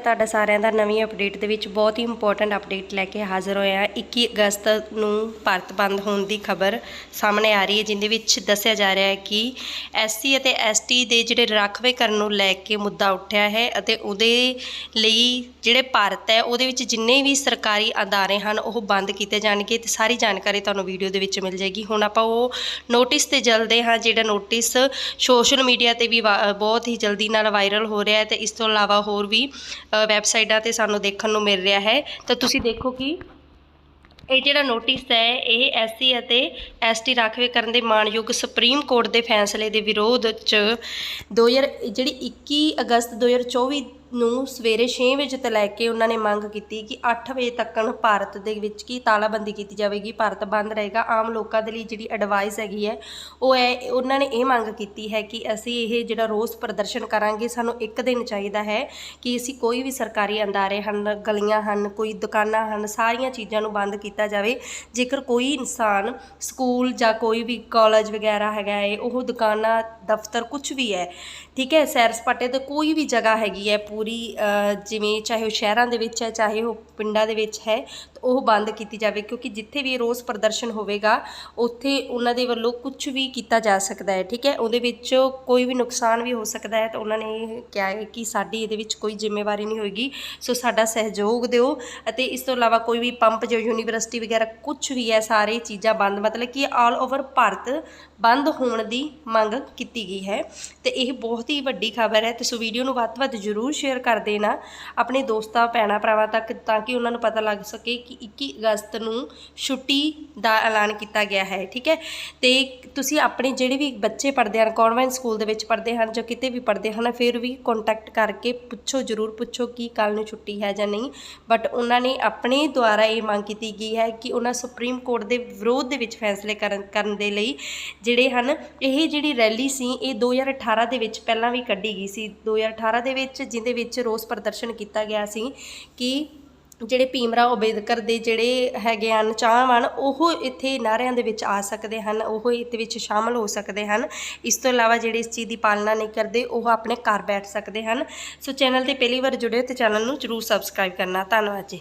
ਤੁਹਾਡਾ ਸਾਰਿਆਂ ਦਾ ਨਵੀਂ ਅਪਡੇਟ ਦੇ ਵਿੱਚ ਬਹੁਤ ਹੀ ਇੰਪੋਰਟੈਂਟ ਅਪਡੇਟ ਲੈ ਕੇ ਹਾਜ਼ਰ ਹੋਏ ਹਾਂ। 21 ਅਗਸਤ ਨੂੰ ਭਾਰਤ ਬੰਦ ਹੋਣ ਦੀ ਖਬਰ ਸਾਹਮਣੇ ਆ ਰਹੀ ਹੈ, ਜਿੰਦੇ ਵਿੱਚ ਦੱਸਿਆ ਜਾ ਰਿਹਾ ਹੈ ਕਿ ਐਸਸੀ ਅਤੇ ਐਸਟੀ ਦੇ ਜਿਹੜੇ ਰਾਖਵੇਂਕਰਨ ਨੂੰ ਲੈ ਕੇ ਮੁੱਦਾ ਉੱਠਿਆ ਹੈ ਅਤੇ ਉਹਦੇ ਲਈ ਜਿਹੜੇ ਭਾਰਤ ਹੈ, ਉਹਦੇ ਵਿੱਚ ਜਿੰਨੇ ਵੀ ਸਰਕਾਰੀ ਅਦਾਰੇ ਹਨ, ਉਹ ਬੰਦ ਕੀਤੇ ਜਾਣਗੇ ਤੇ ਸਾਰੀ ਜਾਣਕਾਰੀ ਤੁਹਾਨੂੰ ਵੀਡੀਓ ਦੇ ਵਿੱਚ ਮਿਲ ਜਾਏਗੀ। ਹੁਣ ਆਪਾਂ ਉਹ ਨੋਟਿਸ ਤੇ ਜਲਦੇ ਹਾਂ, ਜਿਹੜਾ ਨੋਟਿਸ ਸੋਸ਼ਲ ਮੀਡੀਆ ਤੇ ਵੀ ਵਾ- ਬਹੁਤ ਹੀ ਜਲਦੀ ਨਾਲ ਵਾਇਰਲ ਹੋ ਰਿਹਾ ਹੈ ਤੇ ਇਸ ਤੋਂ ਇਲਾਵਾ ਹੋਰ ਵੀ ਵੈਬਸਾਈਟਾਂ ਤੇ ਸਾਨੂੰ ਦੇਖਣ ਨੂੰ ਮਿਲ ਰਿਹਾ ਹੈ। ਤਾਂ ਤੁਸੀਂ ਦੇਖੋ ਕਿ ਇਹ ਜਿਹੜਾ ਨੋਟਿਸ ਹੈ, ਇਹ ਐਸਸੀ ਅਤੇ ਐਸਟੀ ਰਾਖਵੇਂਕਰਨ ਦੇ ਮਾਣਯੋਗ ਸੁਪਰੀਮ ਕੋਰਟ ਦੇ ਫੈਸਲੇ ਦੇ ਵਿਰੋਧ ਚ 2000 ਜਿਹੜੀ 21 ਅਗਸਤ 2024 ਨੂੰ ਸਵੇਰੇ 6 ਵਜੇ ਤੋਂ ਲੈ ਕੇ ਉਹਨਾਂ ਨੇ ਮੰਗ ਕੀਤੀ ਕਿ 8 ਵਜੇ ਤੱਕਣ ਭਾਰਤ ਦੇ ਵਿੱਚ ਕੀ ਤਾਲਾਬੰਦੀ ਕੀਤੀ ਜਾਵੇਗੀ। ਭਾਰਤ ਬੰਦ ਰਹੇਗਾ। ਆਮ ਲੋਕਾਂ ਦੇ ਲਈ ਜਿਹੜੀ ਐਡਵਾਈਸ ਹੈਗੀ ਹੈ, ਉਹ ਹੈ ਉਹਨਾਂ ਨੇ ਇਹ ਮੰਗ ਕੀਤੀ ਹੈ ਕਿ ਅਸੀਂ ਇਹ ਜਿਹੜਾ ਰੋਸ ਪ੍ਰਦਰਸ਼ਨ ਕਰਾਂਗੇ, ਸਾਨੂੰ ਇੱਕ ਦਿਨ ਚਾਹੀਦਾ ਹੈ ਕਿ ਅਸੀਂ ਕੋਈ ਵੀ ਸਰਕਾਰੀ ਅੰਦਾਰੇ ਹਨ, ਗਲੀਆਂ ਹਨ, ਕੋਈ ਦੁਕਾਨਾਂ ਹਨ, ਸਾਰੀਆਂ ਚੀਜ਼ਾਂ ਨੂੰ ਬੰਦ ਕੀਤਾ ਜਾਵੇ। ਜੇਕਰ ਕੋਈ ਇਨਸਾਨ ਸਕੂਲ ਜਾਂ ਕੋਈ ਵੀ ਕਾਲਜ ਵਗੈਰਾ ਹੈਗਾ ਹੈ, ਉਹ ਦੁਕਾਨਾਂ, ਦਫ਼ਤਰ ਕੁਝ ਵੀ ਹੈ, ਠੀਕ ਹੈ, ਸੈਰ ਸਪਾਟੇ ਤੇ ਕੋਈ ਵੀ ਜਗ੍ਹਾ ਹੈਗੀ ਹੈ ਪੂਰੀ ਜਿਵੇਂ ਚਾਹੇ ਉਹ ਸ਼ਹਿਰਾਂ ਦੇ ਵਿੱਚ ਹੈ, ਚਾਹੇ ਉਹ ਪਿੰਡਾਂ ਦੇ ਵਿੱਚ ਹੈ ਉਹ ਬੰਦ ਕੀਤੀ ਜਾਵੇ, ਕਿਉਂਕਿ ਜਿੱਥੇ ਵੀ ਰੋਸ ਪ੍ਰਦਰਸ਼ਨ ਹੋਵੇਗਾ, ਉੱਥੇ ਉਹਨਾਂ ਦੇ ਵੱਲੋਂ ਕੁਝ ਵੀ ਕੀਤਾ ਜਾ ਸਕਦਾ ਹੈ, ਠੀਕ ਹੈ? ਉਹਦੇ ਵਿੱਚ ਕੋਈ ਵੀ ਨੁਕਸਾਨ ਵੀ ਹੋ ਸਕਦਾ ਹੈ, ਤਾਂ ਉਹਨਾਂ ਨੇ ਇਹ ਕਿਹਾ ਹੈ ਕਿ ਸਾਡੀ ਇਹਦੇ ਵਿੱਚ ਕੋਈ ਜ਼ਿੰਮੇਵਾਰੀ ਨਹੀਂ ਹੋਏਗੀ। ਸੋ ਸਾਡਾ ਸਹਿਯੋਗ ਦਿਓ ਅਤੇ ਇਸ ਤੋਂ ਇਲਾਵਾ ਕੋਈ ਵੀ ਪੰਪ ਜੋ ਯੂਨੀਵਰਸਿਟੀ ਵਗੈਰਾ ਕੁਝ ਵੀ ਹੈ, ਸਾਰੇ ਚੀਜ਼ਾਂ ਬੰਦ, ਮਤਲਬ ਕਿ ਆਲ ਓਵਰ ਭਾਰਤ ਬੰਦ ਹੋਣ ਦੀ ਮੰਗ ਕੀਤੀ ਗਈ ਹੈ। ਤੇ ਇਹ ਬਹੁਤ ਹੀ ਵੱਡੀ ਖਬਰ ਹੈ, ਤੇ ਸੋ ਵੀਡੀਓ ਨੂੰ ਵੱਧ ਤੋਂ ਵੱਧ ਜ਼ਰੂਰ ਸ਼ੇਅਰ ਕਰ ਦੇਣਾ ਆਪਣੇ ਦੋਸਤਾਂ, ਭੈਣਾਂ, ਭਰਾਵਾਂ ਤੱਕ ਤਾਂ ਕਿ ਉਹਨਾਂ ਨੂੰ ਪਤਾ ਲੱਗ ਸਕੇ ਕਿ 21 ਅਗਸਤ ਨੂੰ ਛੁੱਟੀ ਦਾ ਐਲਾਨ ਕੀਤਾ ਗਿਆ ਹੈ, ਠੀਕ ਹੈ? ਤੇ ਤੁਸੀਂ ਆਪਣੇ ਜਿਹੜੇ ਵੀ ਬੱਚੇ ਪੜ੍ਹਦੇ ਹਨ ਕਨਵੈਂਟ ਸਕੂਲ ਦੇ ਵਿੱਚ ਪੜ੍ਹਦੇ ਹਨ ਜਾਂ ਕਿਤੇ ਵੀ ਪੜ੍ਹਦੇ ਹਨ, ਫਿਰ ਵੀ ਕੰਟੈਕਟ ਕਰਕੇ ਪੁੱਛੋ, ਜ਼ਰੂਰ ਪੁੱਛੋ ਕਿ ਕੱਲ ਨੂੰ ਛੁੱਟੀ ਹੈ ਜਾਂ ਨਹੀਂ। ਬਟ ਉਹਨਾਂ ਨੇ ਆਪਣੇ ਦੁਆਰਾ ਇਹ ਮੰਗ ਕੀਤੀ ਗਈ ਹੈ ਕਿ ਉਹਨਾਂ ਸੁਪਰੀਮ ਕੋਰਟ ਦੇ ਵਿਰੋਧ ਦੇ ਵਿੱਚ ਫੈਸਲੇ ਕਰਨ ਕਰਨ ਦੇ ਲਈ ਜਿਹੜੇ ਹਨ, ਇਹ ਜਿਹੜੀ ਰੈਲੀ ਸੀ, ਇਹ 2018 ਦੇ ਵਿੱਚ ਪਹਿਲਾਂ ਵੀ ਕੱਢੀ ਗਈ ਸੀ। 2018 ਦੇ ਵਿੱਚ, ਜਿਹਦੇ ਵਿੱਚ ਰੋਸ ਪ੍ਰਦਰਸ਼ਨ ਕੀਤਾ ਗਿਆ ਸੀ ਕਿ ਜਿਹੜੇ ਭੀਮਰਾਓ ਅੰਬੇਦਕਰ ਦੇ ਜਿਹੜੇ ਹੈਗੇ ਹਨ, ਚਾਹਵਾਨ, ਉਹ ਇੱਥੇ ਨਾਅਰਿਆਂ ਦੇ ਵਿੱਚ ਆ ਸਕਦੇ ਹਨ, ਉਹ ਇਹਦੇ ਵਿੱਚ ਸ਼ਾਮਲ ਹੋ ਸਕਦੇ ਹਨ। ਇਸ ਤੋਂ ਇਲਾਵਾ ਜਿਹੜੇ ਇਸ ਚੀਜ਼ ਦੀ ਪਾਲਣਾ ਨਹੀਂ ਕਰਦੇ, ਉਹ ਆਪਣੇ ਘਰ ਬੈਠ ਸਕਦੇ ਹਨ। ਸੋ ਚੈਨਲ ਤੇ ਪਹਿਲੀ ਵਾਰ ਜੁੜੇ ਹੋ ਤੇ ਚੈਨਲ ਨੂੰ ਜਰੂਰ ਸਬਸਕ੍ਰਾਈਬ ਕਰਨਾ। ਧੰਨਵਾਦ ਜੀ।